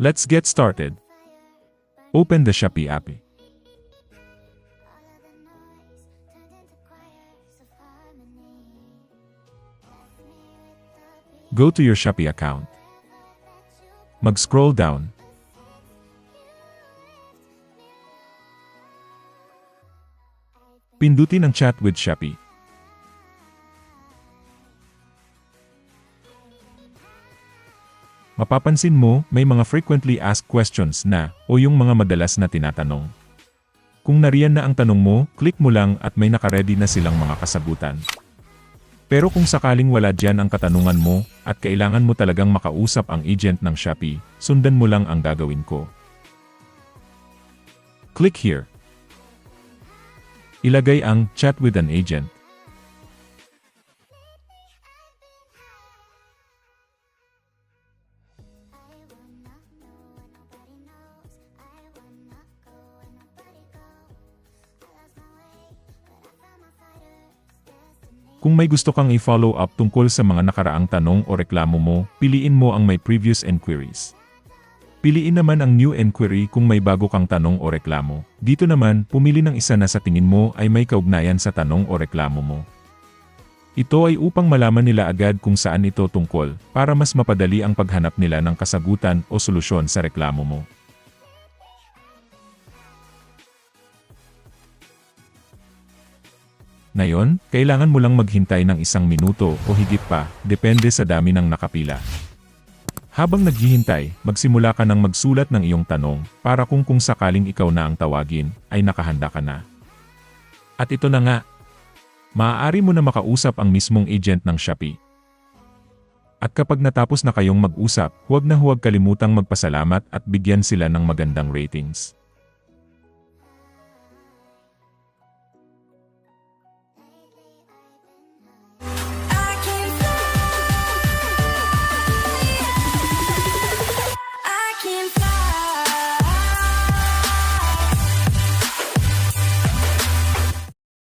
Let's get started. Open the Shopee app. Go to your Shopee account. Mag-scroll down. Pindutin ang chat with Shopee. Mapapansin mo, may mga frequently asked questions na, o yung mga madalas na tinatanong. Kung nariyan na ang tanong mo, click mo lang at may nakaredy na silang mga kasagutan. Pero kung sakaling wala dyan ang katanungan mo, at kailangan mo talagang makausap ang agent ng Shopee, sundan mo lang ang gagawin ko. Click here. Ilagay ang chat with an agent. Kung may gusto kang i-follow up tungkol sa mga nakaraang tanong o reklamo mo, piliin mo ang may previous enquiries. Piliin naman ang new enquiry kung may bago kang tanong o reklamo. Dito naman, pumili ng isa na sa tingin mo ay may kaugnayan sa tanong o reklamo mo. Ito ay upang malaman nila agad kung saan ito tungkol, para mas mapadali ang paghanap nila ng kasagutan o solusyon sa reklamo mo. Ngayon, kailangan mo lang maghintay ng isang minuto o higit pa, depende sa dami ng nakapila. Habang naghihintay, magsimula ka ng magsulat ng iyong tanong, para kung kung sakaling ikaw na ang tawagin, ay nakahanda ka na. At ito na nga, maaari mo na makausap ang mismong agent ng Shopee. At kapag natapos na kayong mag-usap, huwag na huwag kalimutang magpasalamat at bigyan sila ng magandang ratings.